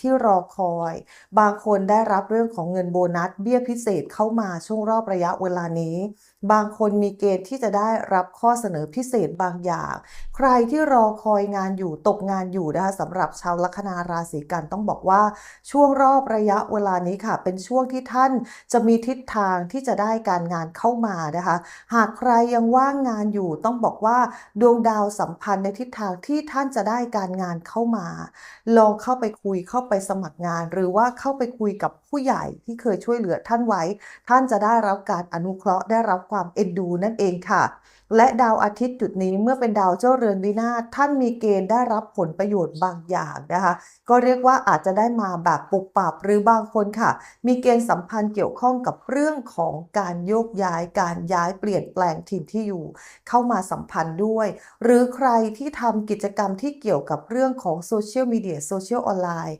ที่รอคอย บางคนได้รับเรื่องของเงินโบนัสเบี้ยพิเศษเข้ามาช่วงรอบระยะเวลานี้ บางคนมีเกณฑ์ที่จะได้รับข้อเสนอพิเศษบางอย่าง ใครที่รอคอยงานอยู่ตกงานอยู่นะคะสำหรับชาวลัคนาราศีกันต้องบอกว่า ช่วงรอบระยะเวลานี้ค่ะ เป็นช่วงที่ท่านจะมีทิศทางที่จะได้การงานเข้ามานะคะ หากใครยังว่างงานอยู่ต้องบอกว่าดวงดาวสัมพันธ์ในทิศทางที่ท่านจะได้การงานเข้ามา ลองเข้าไปคุยเข้าไปสมัครงาน หรือว่าเข้าไปคุยกับผู้ใหญ่ที่เคยช่วยเหลือท่านไว้ ท่านจะได้รับการอนุเคราะห์ได้รับความเอ็นดูนั่นเองค่ะ และดาวอาทิตย์จุดนี้เมื่อเป็นดาวเจ้าเรือนวินาศท่านมีเกณฑ์ได้รับผลประโยชน์บางอย่างนะคะ ก็เรียกว่าอาจจะได้มาแบบปุบปับหรือบางคนค่ะ มีเกณฑ์สัมพันธ์เกี่ยวข้องกับเรื่องของการโยกย้ายการย้ายเปลี่ยนแปลงถิ่นที่อยู่ เข้ามาสัมพันธ์ด้วย หรือใครที่ทำกิจกรรมที่เกี่ยวกับเรื่องของโซเชียลมีเดียโซเชียลออนไลน์